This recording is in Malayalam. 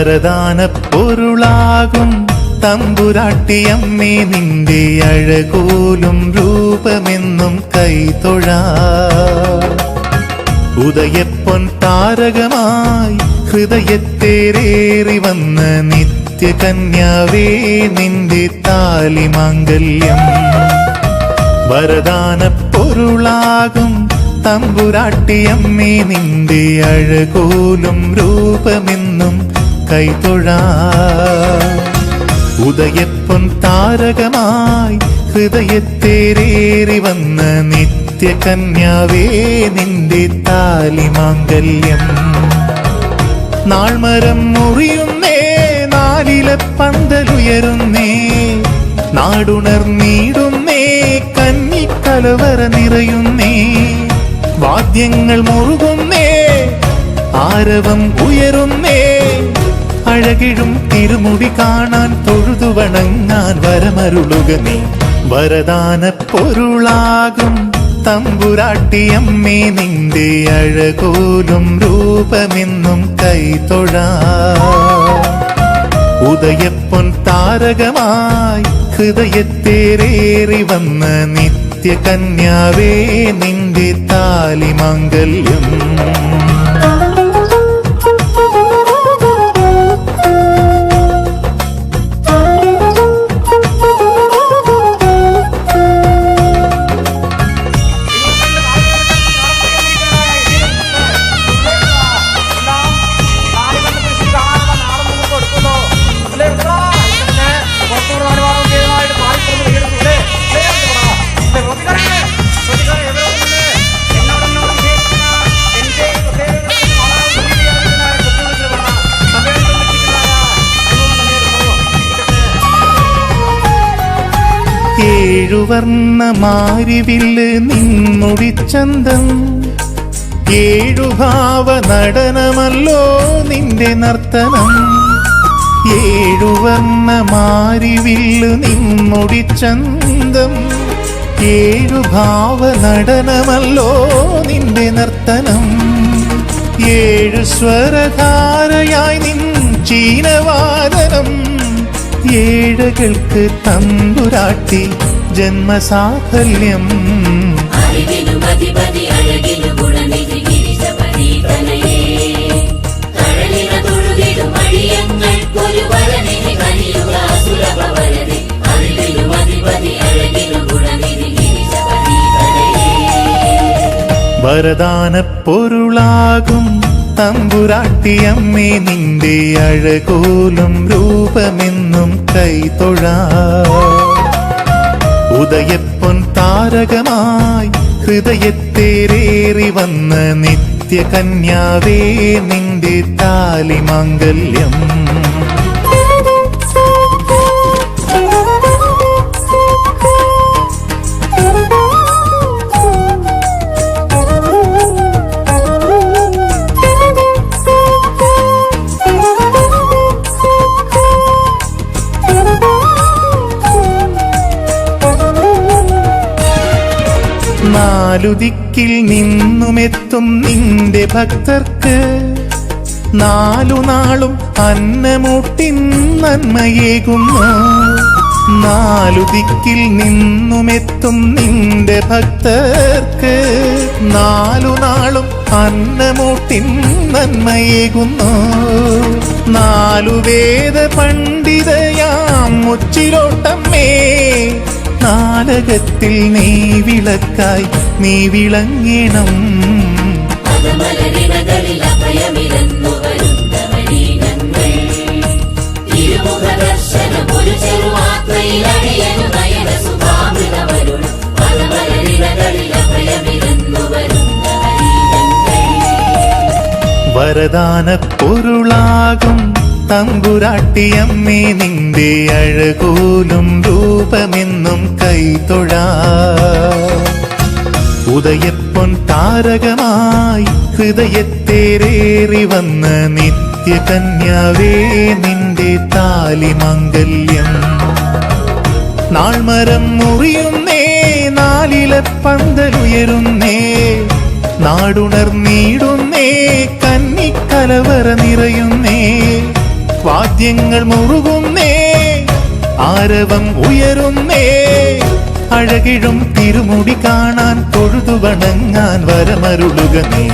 വരദാന പൊരുളാകും തമ്പുരാട്ടിയമ്മേ നിന്റെ അഴകോലും രൂപമെന്നും കൈതൊഴാ ഉദയപ്പൊൻ താരകമായി ഹൃദയത്തേറേറി വന്ന നിത്യകന്യാവേ നിന്റെ താലി മാംഗല്യം വരദാന പൊരുളാകും തമ്പുരാട്ടിയമ്മേ നിന്റെ അഴകോലും രൂപമെന്നും കൈതൊഴാ ഉദയപ്പൊൻ താരകമായി ഹൃദയത്തേരേറി വന്ന നിത്യകന്യാവേ നിന്റെ താലി മാംഗല്യം നാൾമരം മുറിയുന്നേ നാലിലെ പന്തലുയരുന്നേ നാടുണർന്നീടുന്നേ കന്നിക്കലവറ നിറയുന്നേ വാദ്യങ്ങൾ മുറുകുന്നേ ആരവം ഉയരുന്നേ അഴകിഴും തിരുമുടി കാണാൻ തൊഴുതു വണങ്ങാൻ വരമരുളുക നീ. വരദാന പൊരുളാകും തമ്പുരാട്ടിയമ്മേ നിന്റെ അഴകോലും രൂപമെന്നും കൈതൊഴാ ഉദയപ്പൊൻ താരകമായി ഹൃദയത്തേറേറി വന്ന നിത്യകന്യാവേ നിന്റെ താലിമാംഗല്യം ഏഴുവർണ മാരിവില്ല് നിന്നുടിച്ചന്തം ഏഴുഭാവ നടനമല്ലോ നിന്റെ നർത്തനം. ഏഴുവർണ മാരിവില്ല് നിന്നുടിച്ചന്തം ഏഴുഭാവ നടനമല്ലോ നിന്റെ നർത്തനം. ഏഴു സ്വരധാരയായി നിൻ ചീനവാദനം. ഏഴകൾക്ക് തമ്പുരാട്ടി ജന്മസാഫല്യം. വരദാന പൊരുളാകും തമ്പുരാട്ടിയമ്മേ നിന്റെ അഴകോലും രൂപമെന്നും കൈതൊഴാ ഉദയപ്പൊൻ താരകമായി ഹൃദയത്തേരേറി വന്ന നിത്യകന്യാവേ നിന്റെ താലിമാംഗല്യം നാലു ദിക്കിൽ നിന്നുമെത്തും നിന്റെ ഭക്തർക്ക്. നാലു നാളും അന്നമൂട്ടിൻ നന്മയേകുന്നു. നാലു ദിക്കിൽ നിന്നുമെത്തും നിന്റെ ഭക്തർക്ക്. നാലു നാളും അന്നമൂട്ടിൻ നന്മയേകുന്നു. നാലു വേദ പണ്ഡിതയാം മുച്ചിലോട്ടമ്മേ നാടകത്തിൽ നീ വിളക്കായി നീ വിളങ്ങണം വരദാന പൊരുളാകും തമ്പുരാട്ടിയമ്മേ നിന്റെ അഴകോലും രൂപമെന്നും കൈതൊഴാ ഉദയപ്പൊൻ താരകമായി ഹൃദയത്തേരേറി വന്ന നിത്യകന്യാവേ നിന്റെ താലി മംഗല്യം നാൾമരം മുറിയുന്നേ നാലിലെ പന്തലുയരുന്നേ നാടുണർന്നീടുന്നേ കന്നിക്കലവറ നിറയുന്നേ. വാദ്യങ്ങൾ മുറുകുന്നേ ആരവം ഉയരുന്നേ അഴകിഴും തിരുമുടി കാണാൻ തൊഴുതു വണങ്ങാൻ വരമരുളുക നീ.